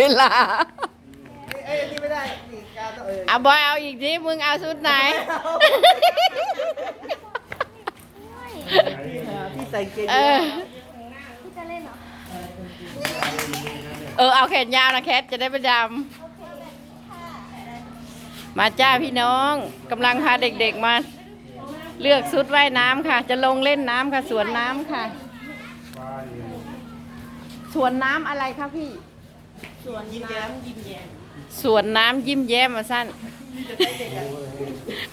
เวลาเอ้ยนี่ไม่ได้นี่การต้องเออเอาบอยเอาอีกทีมึงเอาชุดไหนพี่ใส่เกงเออ พี่จะเล่นเหรอ เออเอาแขนยาวนะแคทจะได้ประจำมาจ้าพี่น้องกำลังพาเด็กๆมา เลือกชุดว่ายน้ำค่ะ จะลงเล่นน้ำค่ะ สวนน้ำค่ะ สวนน้ำอะไรคะพี่ ยิ้มแย้มยิ้มแย้มสวนน้ำยิ้มแย้มมาสั้น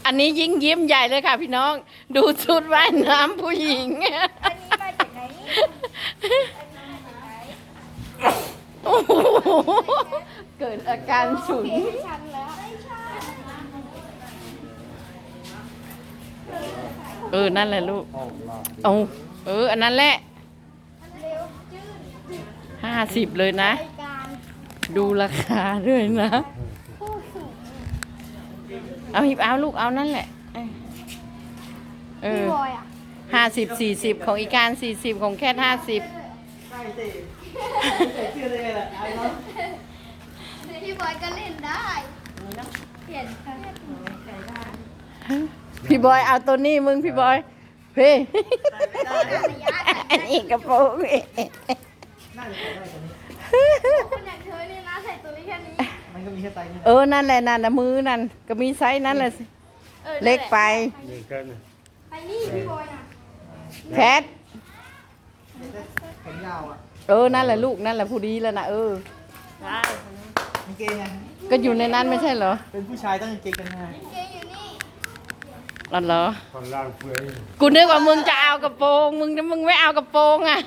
อันนี้ยิ่งยิ้มใหญ่เลยค่ะพี่น้อง ดูชุดว่ายน้ำผู้หญิง อันนี้มาจากไหนนี่โอ้โหเกิดอาการฉุนเห็นชันแล้วไม่ใช่เออ นั่นแหละลูก เอาเออ อันนั้นแหละ เร็วจืดห้าสิบเลยนะรายการ ดูราคาด้วยนะผู้สูงเอาหิบเอาลูกเอานั่นแหละ เออพี่บอยอะห้าสิบสี่สิบของอีการสี่สิบของแค่ห้าสิบใช่สิใส่ชื่อเลยล่ะไอ้น้องพี่บอยก็เล่นได้เปลี่ยนค่ะพี่บอยเอาตัวนี้มึงพี่บอยพี่ไม่ได้ระยะอันนี้กระโปรงอีกน่าจะใส่ได้กว่านี้คนอย่าง มันก็มีแค่ไซส์นี่เออนั่นแหละนั่นนะมือนั่นก็มีไซส์นั่นแหละสิออเล็กไปไปนี่พี่บอยน่ะแคทแขนยาวอะเออนั่นแหละลูกนั่นแหละผู้ดีแล้วนะเออกางเกงไงก็อยู่ในนั้นไม่ใช่เหรอเป็นผู้ชายต้องกางเกงกันไงเกงอยู่นี่อ๋อเหรอคนล่างเฟือยกูนึกว่ามึงจะเอากระโปรง มึงมึงไม่เอากระโปรงอะ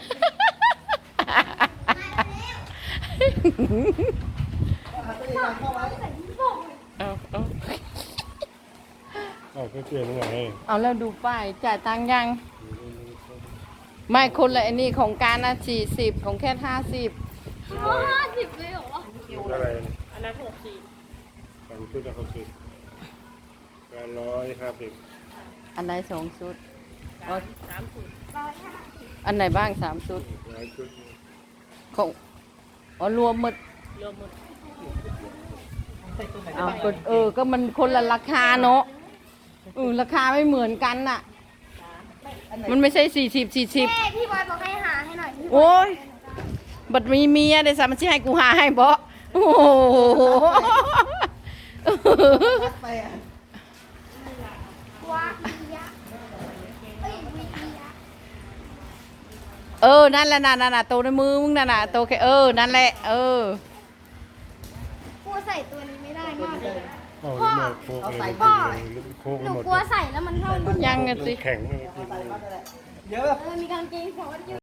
เอาตัวเองเข้าไว้เอาเอาเอาก็เปลี่ยนไงเอาแล้วดูป้ายจ่ายตังค์ยัง ไม่คนละไอ้นี่ของการนะสี่สิบของแค่ห้าสิบห้าสิบเลยเหรออะไรอันนั้นหกสิบสองชุดละหกสิบแปดร้อยห้าสิบอันไหนสองชุดอ๋อร้อยห้าอันไหนบ้างสามชุดร้อยชุดของอ๋อรวมหมดใส่ตัวไหน เอาก็เออ ก็มันคนละราคาเนาะเออราคาไม่เหมือนกันน่ะ มันไม่ใช่สี่สิบสี่สิบแม่พี่บอยบอกให้หาให้หน่อยพี่บโอ้ย บัดมีเมียได้สามารถให้กูหาให้บ่โอ้โหรักไปอะวากิยะเอ้ยวิกิยะเออ นั่นแหละน่ะนั่นน่ะโตในมือมึงนั่นน่ะโตแค่เออ นั่นแหละ เออกลัว ใส่ตัวนี้ไม่ได้มากเลยเอาหมดโคกเลยโคกหนูหมดกลัวใส่แล้วมันเท่านี้ยังไงสิแข็งเลยใส่บ้านนั่นแหละเดี๋ยวเออมีกางเกงซ้อนอยู่